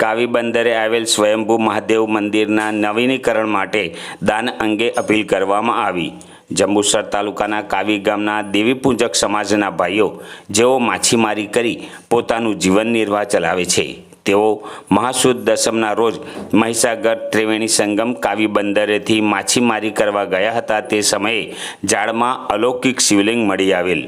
કાવી બંદરે આવેલ સ્વયંભૂ મહાદેવ મંદિરના નવીનીકરણ માટે દાન અંગે અપીલ કરવામાં આવી. જંબુસર તાલુકાના કાવી ગામના દેવીપૂજક સમાજના ભાઈઓ જેઓ માછીમારી કરી પોતાનું જીવન નિર્વાહ ચલાવે છે. તેઓ મહાસુદ દસમના રોજ મહીસાગર ત્રિવેણી સંગમ કાવી બંદરેથી માછીમારી કરવા ગયા હતા તે સમયે ઝાડમાં અલૌકિક શિવલિંગ મળી આવેલ.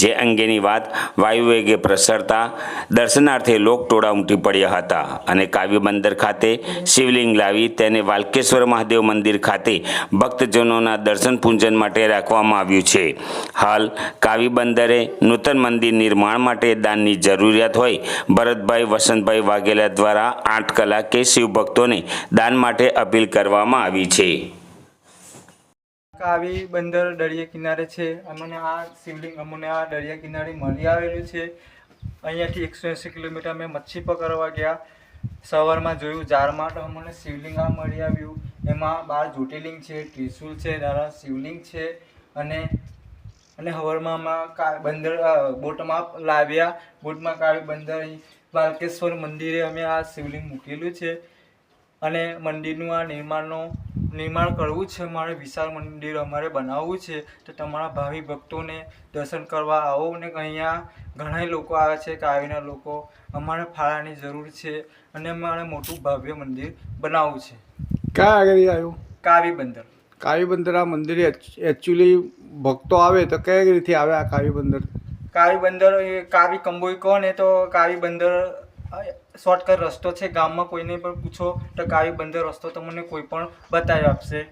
જે અંગેની વાત વાયુવેગે પ્રસરતા દર્શનાર્થે લોકટોળા ઉમટી પડ્યા હતા અને કાવ્ય બંદર ખાતે શિવલિંગ લાવી તેને વાલકેશ્વર મહાદેવ મંદિર ખાતે ભક્તજનોના દર્શન પૂજન માટે રાખવામાં આવ્યું છે. હાલ કાવ્ય બંદરે નૂતન મંદિર નિર્માણ માટે દાનની જરૂરિયાત હોય, ભરતભાઈ, વસંતભાઈ વાઘેલા દ્વારા આઠ કલાકે શિવભક્તોને દાન માટે અપીલ કરવામાં આવી છે. કાવી બંદર દરિયા કિનારે છે. અમને આ શિવલિંગ, અમને આ દરિયા કિનારે મળી આવેલું છે. અહીંયાથી એકસો એંસી કિલોમીટર અમે મચ્છી પકડવા ગયા. સવારમાં જોયું, જારમાં તો અમને શિવલિંગ આ મળી આવ્યું. એમાં બાર જ્યોતિર્લિંગ છે ત્રિશુલ છે નાના શિવલિંગ છે. અને અને હવરમાં અમે બંદર બોટમાં લાવ્યા. બોટમાં કાવી બંદર બાલકેશ્વર મંદિરે અમે આ શિવલિંગ મૂકેલું છે. અને મંદિરનું આ નિર્માણનું નિર્માણ કરવું છે મારે વિશાળ મંદિર અમારે બનાવવું છે. તો તમારા ભાવિ ભક્તોને દર્શન કરવા આવો ને અહીંયા ઘણા લોકો આવે છે કાવીના લોકો. અમારે ફાળાની જરૂર છે અને અમારે મોટું ભવ્ય મંદિર બનાવવું છે. ક્યાં આગળ આવ્યું? કાવી બંદર. કાવી બંદર આ મંદિર એકચ્યુઅલી ભક્તો આવે તો કઈ રીતે આવે આ કાવી બંદર? કાવી બંદર એ કાવી કંબોઈ કહો ને તો કાવી બંદર શોર્ટકટ રસ્તો છે ગામમાં કોઈને પણ પૂછો તો કાવી બંદર રસ્તો તમને કોઈ પણ બતાવી આપશે.